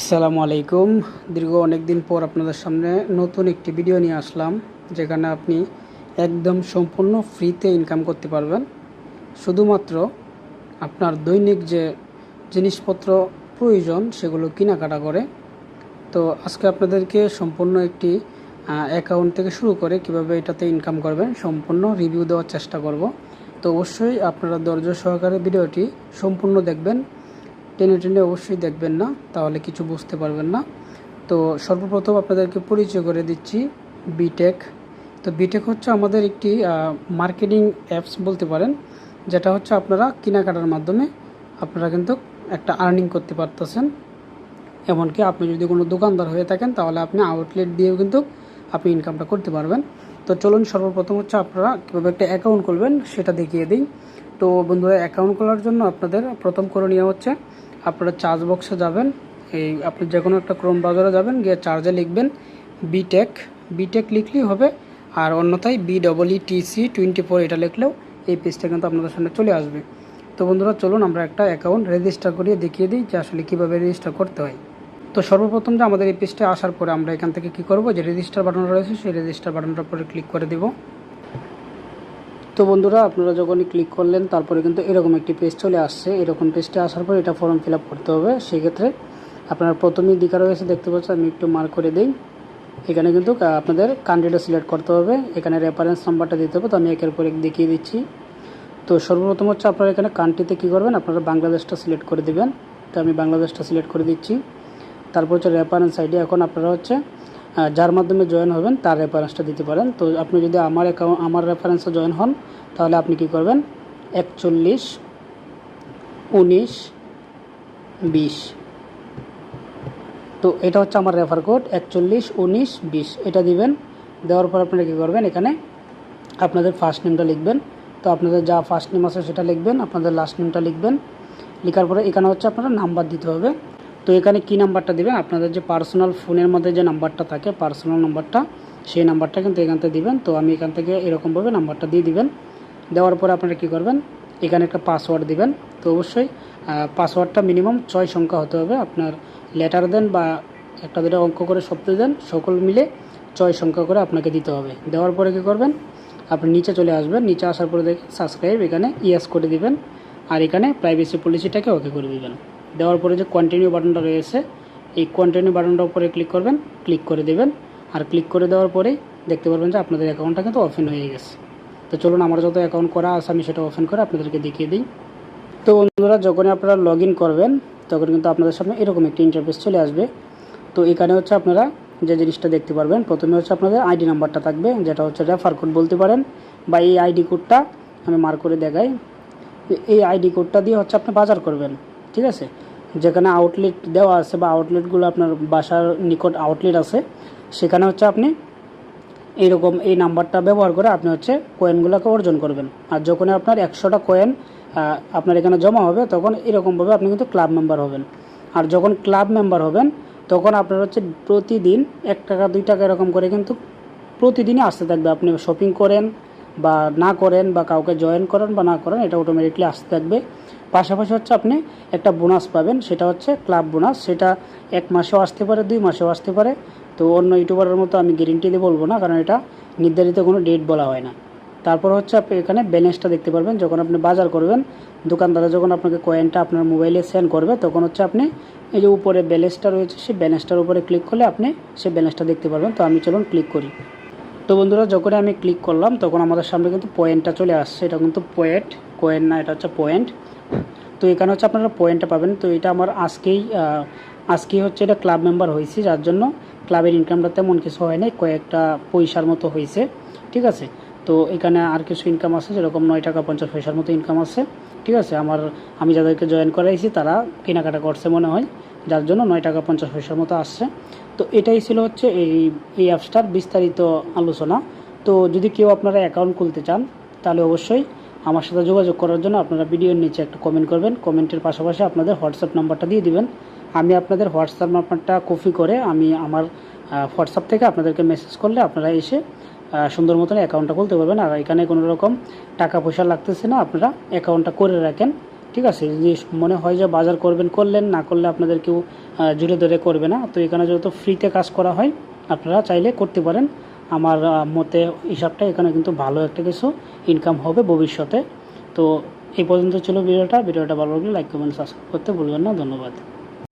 আসসালামু আলাইকুম। দীর্ঘ অনেক দিন পর আপনাদের সামনে নতুন একটি ভিডিও নিয়ে আসলাম, যেখানে আপনি একদম সম্পূর্ণ ফ্রিতে ইনকাম করতে পারবেন। শুধুমাত্র আপনার দৈনিক যে জিনিসপত্র প্রয়োজন সেগুলো কেনাকাটা করে। তো আজকে আপনাদেরকে সম্পূর্ণ একটি অ্যাকাউন্ট থেকে শুরু করে কীভাবে এটাতে ইনকাম করবেন সম্পূর্ণ রিভিউ দেওয়ার চেষ্টা করব। তো অবশ্যই আপনারা ধৈর্য সহকারে ভিডিওটি সম্পূর্ণ দেখবেন। টেনে টেনে অবশ্যই দেখবেন না, তাহলে কিছু বুঝতে পারবেন না। তো সর্বপ্রথম আপনাদেরকে পরিচয় করে দিচ্ছি বিটেক তো বিটেক হচ্ছে আমাদের একটি মার্কেটিং অ্যাপস বলতে পারেন, যেটা হচ্ছে আপনারা কেনাকাটার মাধ্যমে আপনারা কিন্তু একটা আর্নিং করতে পারতেছেন। এমনকি আপনি যদি কোনো দোকানদার হয়ে থাকেন, তাহলে আপনি আউটলেট দিয়েও কিন্তু আপনি ইনকামটা করতে পারবেন। তো চলুন সর্বপ্রথম হচ্ছে আপনারা কীভাবে একটা অ্যাকাউন্ট খুলবেন, সেটা দেখিয়ে দিই। তো বন্ধুরা অ্যাকাউন্ট খোলার জন্য আপনাদের প্রথম করণীয় হচ্ছে আপনারা চার্জ বক্সে যাবেন। এই আপনি যে কোনো একটা ক্রোম ব্রাউজারে যাবেন, গিয়ে চার্জে লিখবেন বিটেক বিটেক লিখলেই হবে, আর অন্যথায় B double E TC twenty four এটা লিখলেও এই পেজটা কিন্তু আপনাদের সামনে চলে আসবে। তো বন্ধুরা, চলুন আমরা একটা অ্যাকাউন্ট রেজিস্টার করিয়ে দেখিয়ে দিই যে আসলে কীভাবে রেজিস্টার করতে হয়। তো সর্বপ্রথম যে আমাদের এই পেজটা আসার পরে আমরা এখান থেকে কি করব? যে রেজিস্টার বাটন রয়েছে, সেই রেজিস্টার বাটনটার উপরে ক্লিক করে দিব। তো বন্ধুরা, আপনারা যখনই ক্লিক করলেন, তারপরে কিন্তু এরকম একটি পেজ চলে আসছে। এরকম পেজটা আসার পর এটা ফর্ম ফিল করতে হবে। সেক্ষেত্রে আপনার প্রথমেই দিকা রয়েছে, দেখতে পাচ্ছেন, আমি একটু মার্ক করে দিই। এখানে কিন্তু আপনাদের কান্ট্রিটা সিলেক্ট করতে হবে। এখানে রেফারেন্স নাম্বারটা দিতে হবে, তো আমি একের পর এক দেখিয়ে দিচ্ছি। তো সর্বপ্রথম হচ্ছে আপনারা এখানে কান্ট্রিতে কী করবেন? আপনারা বাংলাদেশটা সিলেক্ট করে দিবেন। তো আমি বাংলাদেশটা সিলেক্ট করে দিচ্ছি। তারপর হচ্ছে রেফারেন্স আইডি এখন আপনারা হচ্ছে যার মাধ্যমে জয়েন হবেন, তার রেফারেন্সটা দিতে পারেন। তো আপনি যদি আমার অ্যাকাউন্ট আমার রেফারেন্সে জয়েন হন, তাহলে আপনি কি করবেন? একচল্লিশ, উনিশ, বিশ। তো এটা হচ্ছে আমার রেফার কোড একচল্লিশ, উনিশ, বিশ। এটা দিবেন, দেওয়ার পর আপনারা কী করবেন এখানে? আপনাদের ফার্স্ট নেমটা লিখবেন। তো আপনাদের যা ফার্স্ট নেম আছে সেটা লিখবেন, আপনাদের লাস্ট নেমটা লিখবেন। লেখার পরে এখানে হচ্ছে আপনারা নাম্বার দিতে হবে। তো এখানে কি নাম্বারটা দিবেন? আপনাদের যে পার্সোনাল ফোনের মধ্যে যে নাম্বারটা থাকে পার্সোনাল নাম্বারটা, সেই নাম্বারটা কিন্তু এখান থেকে দিবেন। তো আমি এখান থেকে এরকমভাবে নাম্বারটা দিয়ে দিবেন। দেওয়ার পরে আপনারা কী করবেন? এখানে একটা পাসওয়ার্ড দিবেন। তো অবশ্যই পাসওয়ার্ডটা মিনিমাম ছয় সংখ্যা হতে হবে। আপনার লেটার দেন বা একটা দুটো অঙ্ক করে শব্দ দেন, সকল মিলে ছয় সংখ্যা করে আপনাকে দিতে হবে। দেওয়ার পরে কী করবেন? আপনি নিচে চলে আসবেন। নিচে আসার পরে দেখেন সাবস্ক্রাইব এখানে ইয়েস করে দিবেন। আর এখানে প্রাইভেসি পলিসিটাকে ওকে করে দিবেন। দেওয়ার পরে যে কন্টিনিউ বাটনটা রয়েছে, এই কন্টিনিউ বাটনটার উপরে ক্লিক করবেন ক্লিক করে দেবেন। আর ক্লিক করে দেওয়ার পরেই দেখতে পারবেন যে আপনাদের অ্যাকাউন্টটা কিন্তু ওপেন হয়ে গেছে। তো চলুন, আমার যত অ্যাকাউন্ট করা আছে, আমি সেটা ওপেন করে আপনাদেরকে দেখিয়ে দিই। তো বন্ধুরা, যখনই আপনারা লগ করবেন, তখন কিন্তু আপনাদের সামনে এরকম একটি ইন্টারফেস চলে আসবে। তো এখানে হচ্ছে আপনারা যে জিনিসটা দেখতে পারবেন, প্রথমে হচ্ছে আপনাদের আইডি নাম্বারটা থাকবে, যেটা হচ্ছে রেফার কোড বলতে পারেন, বা এই আইডি কোডটা আমি মার্ক করে দেখাই। এই আইডি কোডটা দিয়ে হচ্ছে আপনি বাজার করবেন, ঠিক আছে? যেখানে আউটলেট দেওয়া আছে বা আউটলেটগুলো আপনার বাসার নিকট আউটলেট আছে, সেখানে হচ্ছে আপনি এইরকম এই নাম্বারটা ব্যবহার করে আপনি হচ্ছে কয়েনগুলোকে অর্জন করবেন। আর যখন আপনার একশোটা কয়েন আপনার এখানে জমা হবে, তখন এরকমভাবে আপনি কিন্তু ক্লাব মেম্বার হবেন। আর যখন ক্লাব মেম্বার হবেন, তখন আপনার হচ্ছে প্রতিদিন এক টাকা, দুই টাকা এরকম করে কিন্তু প্রতিদিনই আসতে থাকবে। আপনি শপিং করেন বা না করেন বা কাউকে জয়েন করেন বা না করেন, এটা অটোমেটিকলি আসতে থাকবে। পাশাপাশি হচ্ছে আপনি একটা বোনাস পাবেন, সেটা হচ্ছে ক্লাব বোনাস সেটা এক মাসেও আসতে পারে, দুই মাসেও আসতে পারে। তো অন্য ইউটিউবারের মতো আমি গ্যারেন্টি দিয়ে বলব না, কারণ এটা নির্ধারিত কোনো ডেট বলা হয় না। তারপর হচ্ছে আপনি এখানে ব্যালেন্সটা দেখতে পারবেন, যখন আপনি বাজার করবেন দোকানদারা যখন আপনাকে কয়েনটা আপনার মোবাইলে সেন্ড করবে, তখন হচ্ছে আপনি এই যে উপরে ব্যালেন্সটা রয়েছে, সেই ব্যালেন্সটার উপরে ক্লিক করলে আপনি সেই ব্যালেন্সটা দেখতে পারবেন। তো আমি চলুন ক্লিক করি। তো বন্ধুরা, যখন আমি ক্লিক করলাম, তখন আমাদের সামনে কিন্তু পয়েন্টটা চলে আসছে। এটা কিন্তু পয়েন্ট কয়েন না, এটা হচ্ছে পয়েন্ট তো এখানে হচ্ছে আপনারা পয়েন্টটা পাবেন। তো এটা আমার আজকেই আজকেই হচ্ছে এটা ক্লাব মেম্বার হয়েছি, যার জন্য ক্লাবের ইনকামটা তেমন কিছু হয় নাই, কয়েকটা পয়সার মতো হয়েছে। ঠিক আছে? তো এখানে আর কিছু ইনকাম আছে, যেরকম নয় টাকা পঞ্চাশ পয়সার মতো ইনকাম আছে। ঠিক আছে? আমার, আমি যাদেরকে জয়েন করাইছি, তারা কেনাকাটা করছে মনে হয়। যার জন্য নয় টাকা পঞ্চাশ পয়সার মতো আসছে। তো এটাই ছিল হচ্ছে এই এই অ্যাপসটার বিস্তারিত আলোচনা। তো যদি কেউ আপনারা অ্যাকাউন্ট খুলতে চান, তাহলে অবশ্যই আমার সাথে যোগাযোগ করার জন্য আপনারা ভিডিওর নিচে একটা কমেন্ট করবেন। কমেন্টের পাশাপাশি আপনাদের হোয়াটসঅ্যাপ নাম্বারটা দিয়ে দিবেন। আমি আপনাদের হোয়াটসঅ্যাপ নাম্বারটা কপি করে আমি আমার হোয়াটসঅ্যাপ থেকে আপনাদেরকে মেসেজ করলে আপনারা এসে সুন্দর মতন অ্যাকাউন্টটা খুলতে পারবেন। আর এখানে কোনো রকম টাকা পয়সা লাগতেছে না, আপনারা অ্যাকাউন্টটা করে রাখেন। ঠিক আছে যদি মনে হয় যে বাজার করবেন, করলেন, না করলে আপনাদের কেউ জুড়ে ধরে করবে না। তো এখানে যেহেতু ফ্রিতে কাজ করা হয়, আপনারা চাইলে করতে পারেন। আমার মতে হিসাবটা এখানে কিন্তু ভালো একটা কিছু ইনকাম হবে ভবিষ্যতে। তো এই পর্যন্ত ছিল ভিডিওটা। ভিডিওটা ভালো লাগলে লাইক কমেন্ট সাবস্ক্রাইব করতে ভুলবেন না। ধন্যবাদ।